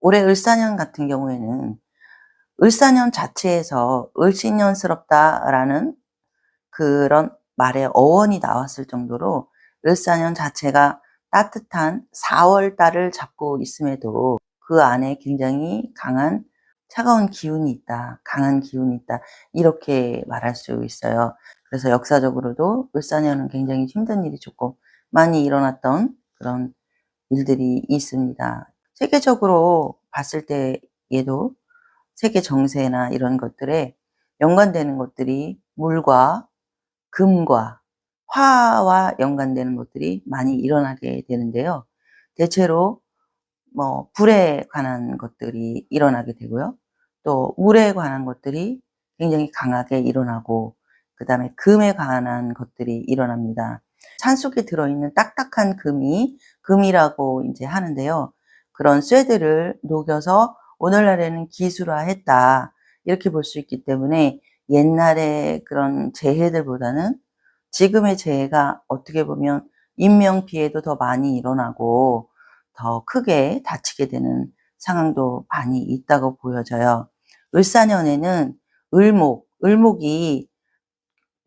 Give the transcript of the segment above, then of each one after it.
올해 을사년 같은 경우에는 을사년 자체에서 을신년스럽다라는 그런 말의 어원이 나왔을 정도로 을사년 자체가 따뜻한 4월 달을 잡고 있음에도 그 안에 굉장히 강한 차가운 기운이 있다, 강한 기운이 있다, 이렇게 말할 수 있어요. 그래서 역사적으로도 을사년은 굉장히 힘든 일이 조금 많이 일어났던 그런 일들이 있습니다. 세계적으로 봤을 때에도 세계 정세나 이런 것들에 연관되는 것들이 물과 금과 화와 연관되는 것들이 많이 일어나게 되는데요. 대체로 뭐 불에 관한 것들이 일어나게 되고요. 또 물에 관한 것들이 굉장히 강하게 일어나고 그 다음에 금에 관한 것들이 일어납니다. 산속에 들어있는 딱딱한 금이 금이라고 이제 하는데요. 그런 쇠들을 녹여서 오늘날에는 기술화했다 이렇게 볼 수 있기 때문에 옛날의 그런 재해들보다는 지금의 재해가 어떻게 보면 인명 피해도 더 많이 일어나고 더 크게 다치게 되는 상황도 많이 있다고 보여져요. 을사년에는 을목, 을목이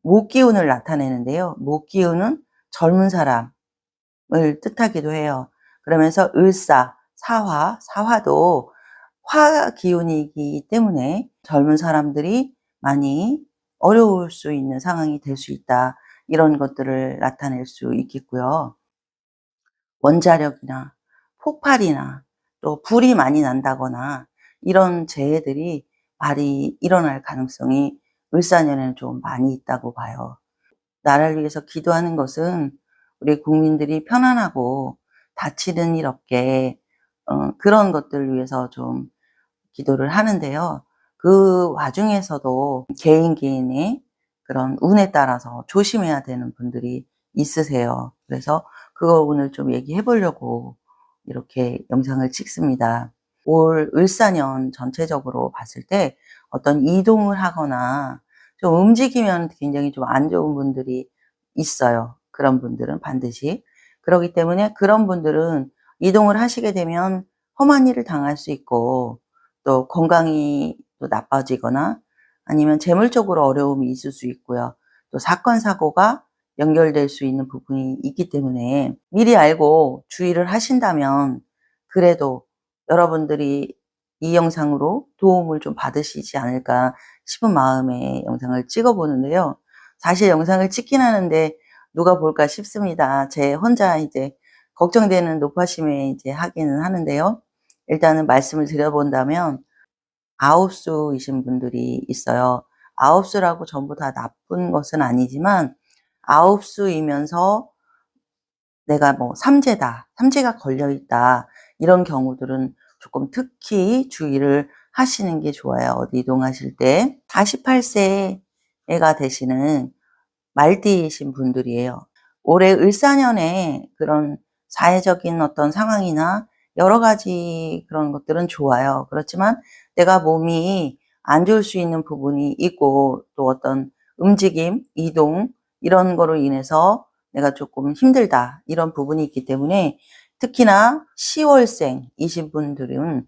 목 기운을 나타내는데요. 목 기운은 젊은 사람을 뜻하기도 해요. 그러면서 을사, 사화, 사화도 화 기운이기 때문에 젊은 사람들이 많이 어려울 수 있는 상황이 될 수 있다. 이런 것들을 나타낼 수 있겠고요. 원자력이나 폭발이나 또 불이 많이 난다거나 이런 재해들이 많이 일어날 가능성이 을사년에는 좀 많이 있다고 봐요. 나라를 위해서 기도하는 것은 우리 국민들이 편안하고 다치는 일 없게 어, 그런 것들을 위해서 좀 기도를 하는데요. 그 와중에서도 개인 개인의 그런 운에 따라서 조심해야 되는 분들이 있으세요. 그래서 그거 오늘 좀 얘기해 보려고 이렇게 영상을 찍습니다. 올 을사년 전체적으로 봤을 때 어떤 이동을 하거나 좀 움직이면 굉장히 좀 안 좋은 분들이 있어요. 그런 분들은 반드시. 그렇기 때문에 그런 분들은 이동을 하시게 되면 험한 일을 당할 수 있고 또 건강이 또 나빠지거나 아니면 재물적으로 어려움이 있을 수 있고요. 또 사건, 사고가 연결될 수 있는 부분이 있기 때문에 미리 알고 주의를 하신다면 그래도 여러분들이 이 영상으로 도움을 좀 받으시지 않을까 싶은 마음에 영상을 찍어 보는데요. 사실 영상을 찍긴 하는데 누가 볼까 싶습니다. 제 혼자 이제 걱정되는 높아심에 이제 하기는 하는데요. 일단은 말씀을 드려본다면 아홉 수이신 분들이 있어요. 아홉 수라고 전부 다 나쁜 것은 아니지만 아홉 수이면서 내가 뭐 삼재다, 삼재가 걸려 있다 이런 경우들은 조금 특히 주의를 하시는 게 좋아요. 어디 이동하실 때 48세가 되시는 말띠이신 분들이에요. 올해 을사년에 그런 사회적인 어떤 상황이나 여러 가지 그런 것들은 좋아요. 그렇지만 내가 몸이 안 좋을 수 있는 부분이 있고 또 어떤 움직임, 이동 이런 거로 인해서 내가 조금 힘들다 이런 부분이 있기 때문에 특히나 10월생이신 분들은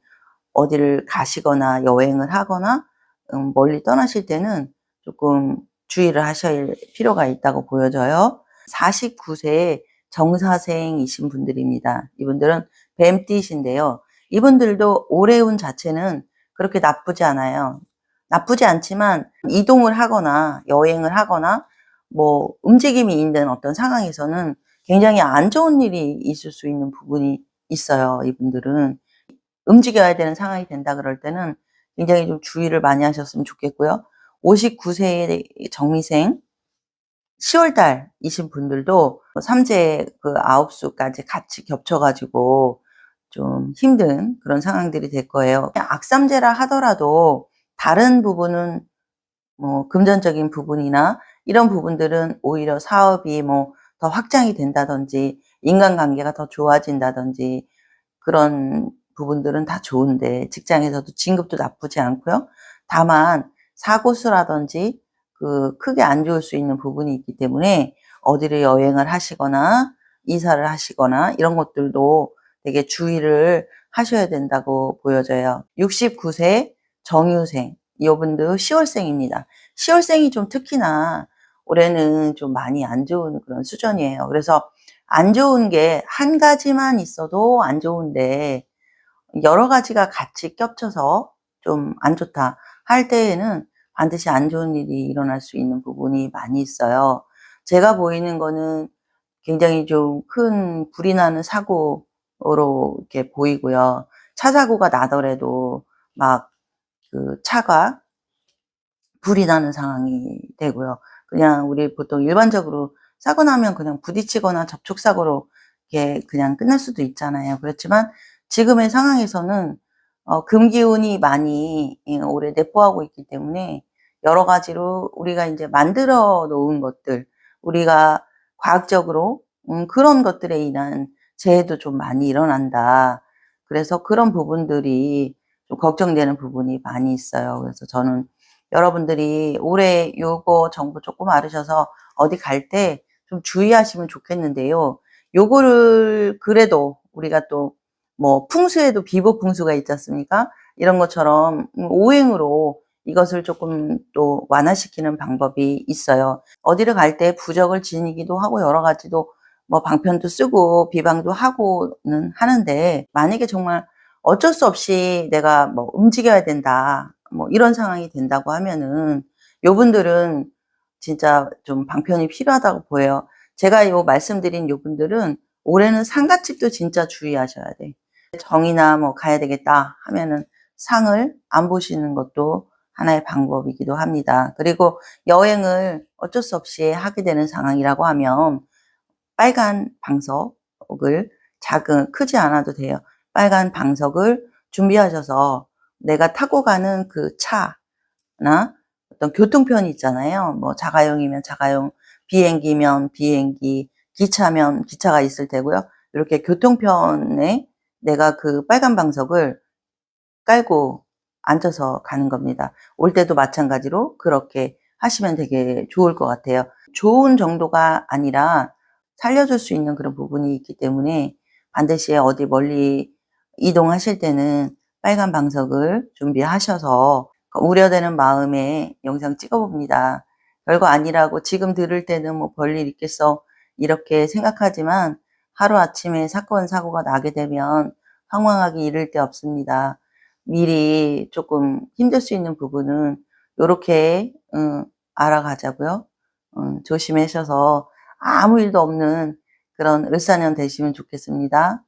어디를 가시거나 여행을 하거나 음, 멀리 떠나실 때는 조금 주의를 하셔야 필요가 있다고 보여져요. 49세 정사생이신 분들입니다. 이분들은 뱀띠신데요. 이분들도 올해 운 자체는 그렇게 나쁘지 않아요. 나쁘지 않지만 이동을 하거나 여행을 하거나 뭐 움직임이 있는 어떤 상황에서는 굉장히 안 좋은 일이 있을 수 있는 부분이 있어요. 이분들은 움직여야 되는 상황이 된다 그럴 때는 굉장히 좀 주의를 많이 하셨으면 좋겠고요. 59세의 정미생 10월달이신 분들도 삼재 그 아홉 수까지 같이 겹쳐가지고 좀 힘든 그런 상황들이 될 거예요. 악삼재라 하더라도 다른 부분은 뭐 금전적인 부분이나 이런 부분들은 오히려 사업이 뭐 더 확장이 된다든지 인간관계가 더 좋아진다든지 그런 부분들은 다 좋은데 직장에서도 진급도 나쁘지 않고요. 다만 사고수라든지 그 크게 안 좋을 수 있는 부분이 있기 때문에 어디를 여행을 하시거나 이사를 하시거나 이런 것들도 되게 주의를 하셔야 된다고 보여져요. 69세 정유생, 이분도 10월생입니다. 10월생이 좀 특히나 올해는 좀 많이 안 좋은 그런 수준이에요. 그래서 안 좋은 게 한 가지만 있어도 안 좋은데 여러 가지가 같이 겹쳐서 좀 안 좋다 할 때에는 반드시 안 좋은 일이 일어날 수 있는 부분이 많이 있어요. 제가 보이는 거는 굉장히 좀 큰 불이 나는 사고 로 이렇게 보이고요. 차 사고가 나더라도 막 그 차가 불이 나는 상황이 되고요. 그냥 우리 보통 일반적으로 사고 나면 그냥 부딪히거나 접촉사고로 이렇게 그냥 끝날 수도 있잖아요. 그렇지만 지금의 상황에서는 어, 금기운이 많이 예, 올해 내포하고 있기 때문에 여러 가지로 우리가 이제 만들어 놓은 것들, 우리가 과학적으로 음, 그런 것들에 인한 재해도 좀 많이 일어난다. 그래서 그런 부분들이 좀 걱정되는 부분이 많이 있어요. 그래서 저는 여러분들이 올해 요거 정보 조금 알으셔서 어디 갈 때 좀 주의하시면 좋겠는데요. 요거를 그래도 우리가 또 뭐 풍수에도 비보 풍수가 있지 않습니까? 이런 것처럼 음, 오행으로 이것을 조금 또 완화시키는 방법이 있어요. 어디를 갈 때 부적을 지니기도 하고 여러 가지도 뭐 방편도 쓰고 비방도 하고는 하는데 만약에 정말 어쩔 수 없이 내가 뭐 움직여야 된다. 뭐 이런 상황이 된다고 하면은 요분들은 진짜 좀 방편이 필요하다고 보여요. 제가 요 말씀드린 요분들은 올해는 상가집도 진짜 주의하셔야 돼. 정이나 뭐 가야 되겠다 하면은 상을 안 보시는 것도 하나의 방법이기도 합니다. 그리고 여행을 어쩔 수 없이 하게 되는 상황이라고 하면 빨간 방석을 작은 크지 않아도 돼요. 빨간 방석을 준비하셔서 내가 타고 가는 그 차나 어떤 교통편이 있잖아요. 뭐 자가용이면 자가용, 비행기면 비행기, 기차면 기차가 있을 테고요. 이렇게 교통편에 내가 그 빨간 방석을 깔고 앉아서 가는 겁니다. 올 때도 마찬가지로 그렇게 하시면 되게 좋을 것 같아요. 좋은 정도가 아니라 살려줄 수 있는 그런 부분이 있기 때문에 반드시 어디 멀리 이동하실 때는 빨간 방석을 준비하셔서 우려되는 마음에 영상 찍어봅니다. 별거 아니라고 지금 들을 때는 뭐 별일 있겠어 이렇게 생각하지만 하루아침에 사건 사고가 나게 되면 황망하기 이를 데 없습니다. 미리 조금 힘들 수 있는 부분은 이렇게 음, 알아가자고요. 음, 조심하셔서 아무 일도 없는 그런 을사년 되시면 좋겠습니다.